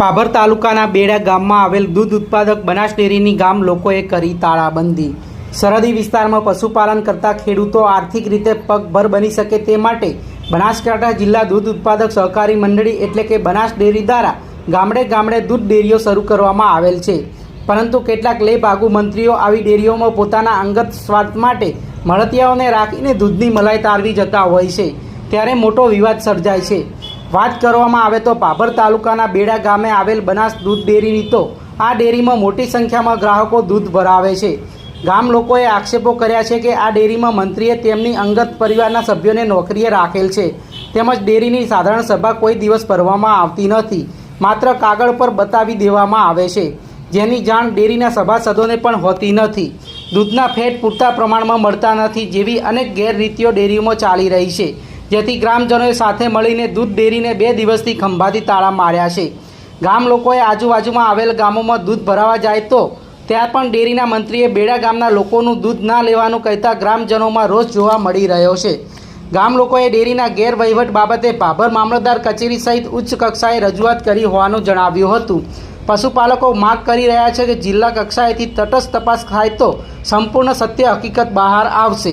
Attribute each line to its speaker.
Speaker 1: પાભર તાલુકાના બેડા ગામમાં આવેલ દૂધ ઉત્પાદક બનાસ ડેરીની ગામ લોકોએ કરી તાળાબંધી. સરહદી વિસ્તારમાં પશુપાલન કરતા ખેડૂતો આર્થિક રીતે પગભર બની શકે તે માટે બનાસકાંઠા જિલ્લા દૂધ ઉત્પાદક સહકારી મંડળી એટલે કે બનાસ ડેરી દ્વારા ગામડે ગામડે દૂધ ડેરીઓ શરૂ કરવામાં આવેલ છે. પરંતુ કેટલાક લેભાગુ મંત્રીઓ આવી ડેરીઓમાં પોતાના અંગત સ્વાર્થ માટે મળતિયાઓને રાખીને દૂધની મલાઈ તારવી જતા હોય છે. ત્યારે મોટો વિવાદ સર્જાય છે. વાત કરવામાં આવે તો ભાભર તાલુકાના બેડા ગામે આવેલ બનાસ દૂધ ડેરીની તો આ ડેરીમાં મોટી સંખ્યામાં ગ્રાહકો દૂધ ભરાવે છે. ગામ લોકોએ આક્ષેપો કર્યા છે કે આ ડેરીમાં મંત્રીએ તેમની અંગત પરિવારના સભ્યોને નોકરીએ રાખેલ છે. તેમજ ડેરીની સાધારણ સભા કોઈ દિવસ ભરવામાં આવતી નથી. માત્ર કાગળ પર બતાવી દેવામાં આવે છે. જેની જાણ ડેરીના સભાસદોને પણ હોતી નથી. દૂધના ફેટ પૂરતા પ્રમાણમાં મળતા નથી જેવી અનેક ગેરરીતિઓ ડેરીઓમાં ચાલી રહી છે. જેથી ગ્રામજનોએ સાથે મળીને દૂધ ડેરીને બે દિવસથી ખંભાતી તાળા માર્યા છે. ગામ લોકોએ આજુબાજુમાં આવેલ ગામોમાં દૂધ ભરાવા જાય તો ત્યાં પણ ડેરીના મંત્રીએ બેડા ગામના લોકોનું દૂધ ના લેવાનું કહેતા ગ્રામજનોમાં રોષ જોવા મળી રહ્યો છે. ગામ લોકોએ ડેરીના ગેરવહીવટ બાબતે ભાભર મામલતદાર કચેરી સહિત ઉચ્ચ કક્ષાએ રજૂઆત કરી હોવાનું જણાવ્યું હતું. પશુપાલકો માગ કરી રહ્યા છે કે જિલ્લા કક્ષાએથી તટસ્થ તપાસ થાય તો સંપૂર્ણ સત્ય હકીકત બહાર આવશે.